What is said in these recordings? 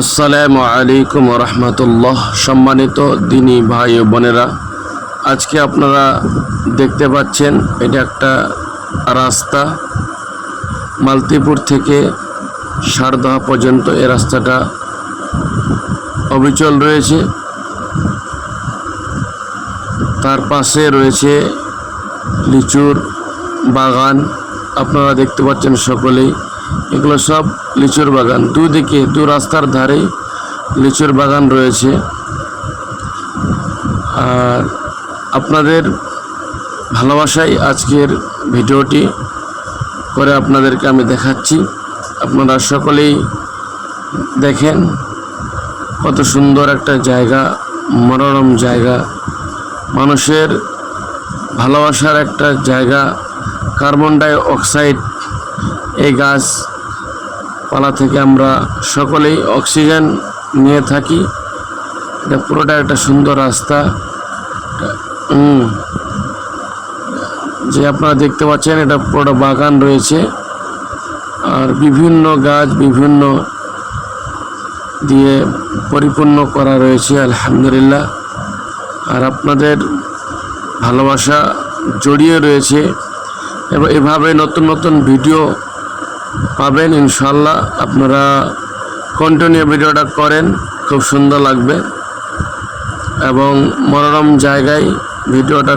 আসসালামু আলাইকুম রহমতুল্লাহ সম্মানিত দিনী ভাই ও বোনেরা, আজকে আপনারা দেখতে পাচ্ছেন এটা একটা রাস্তা। মালতিপুর থেকে সারদহা পর্যন্ত এ রাস্তাটা অবিচল রয়েছে। তার পাশে রয়েছে লিচুর বাগান। আপনারা দেখতে পাচ্ছেন সকলেই। এগুলো সব লিচুর বাগান। দুদিকে দু রাস্তার ধারে লিচুর বাগান রয়েছে। আর আপনাদের ভালোবাসাই আজকের ভিডিওটি করে আপনাদেরকে আমি দেখাচ্ছি। আপনারা সকলেই দেখেন কত সুন্দর একটা জায়গা, মনোরম জায়গা। মানুষের ভালোবাসার একটা জায়গা, কার্বন ডাই অক্সাইড এই গাছ পালা থেকে আমরা সকলেই অক্সিজেন নিয়ে থাকি। এটা পুরোটা একটা সুন্দর রাস্তা। যে আপনারা দেখতে পাচ্ছেন, এটা পুরোটা বাগান রয়েছে। আর বিভিন্ন গাছ বিভিন্ন দিয়ে পরিপূর্ণ করা রয়েছে, আলহামদুলিল্লাহ। আর আপনাদের ভালোবাসা জড়িয়ে রয়েছে। এভাবে নতুন নতুন ভিডিও পাবেন ইনশাল্লাহ আপনারা কন্টিনিউ ভিডিওটা করেন, খুব সুন্দর লাগবে। এবং মনোরম জায়গায় ভিডিওটা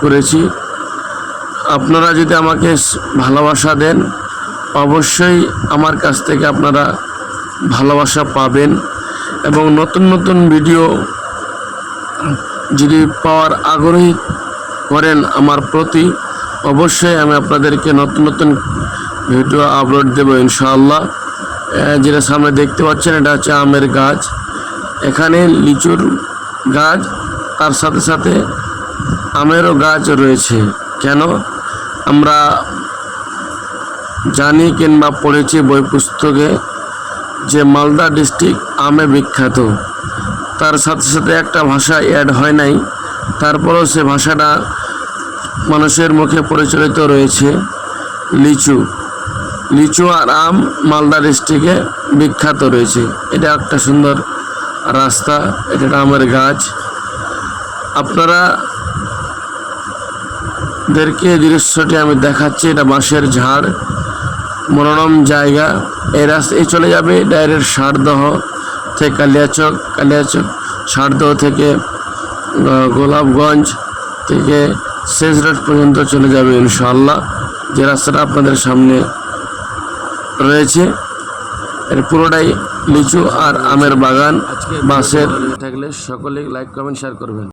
করেছি। আপনারা যদি আমাকে ভালোবাসা দেন, অবশ্যই আমার কাছ থেকে আপনারা ভালোবাসা পাবেন। এবং নতুন নতুন ভিডিও যদি পাওয়ার আগ্রহী করেন আমার প্রতি অবশ্যই আমি আপনাদেরকে নতুন নতুন ভিডিও আপলোড দেবো ইনশাআল্লাহ। যেটা সামনে দেখতে পাচ্ছেন, এটা হচ্ছে আমের গাছ। এখানে লিচুর গাছ, তার সাথে সাথে আমেরও গাছ রয়েছে। কেন? আমরা জানি কিংবা পড়েছি বই পুস্তকে যে মালদা ডিস্ট্রিক্ট আমে বিখ্যাত। তার সাথে সাথে একটা ভাষা অ্যাড হয় নাই। তারপরেও সে ভাষাটা মানুষের মুখে পরিচালিত রয়েছে লিচু। লিচু আর আম মালদা ডিস্ট্রিক্টে বিখ্যাত রয়েছে। এটা একটা সুন্দর রাস্তা, এটা আমের গাছ। আপনারা দেরকে দৃশ্যটি আমি দেখাচ্ছি, এটা বাঁশের ঝাড়। মনোরম জায়গা। এই রাস্তা চলে যাবে ডাইরেক্ট সারদহ থেকে কালিয়াচক কালিয়াচক সারদহ থেকে গোলাপগঞ্জ। থেকে শেষ রোড পর্যন্ত চলে যাবে ইনশাল্লাহ যে রাস্তাটা আপনাদের সামনে রয়েছে, এর পুরোটাই লিচু আর আমের বাগান। বাসের থাকলে সকলে লাইক কমেন্ট শেয়ার করবেন।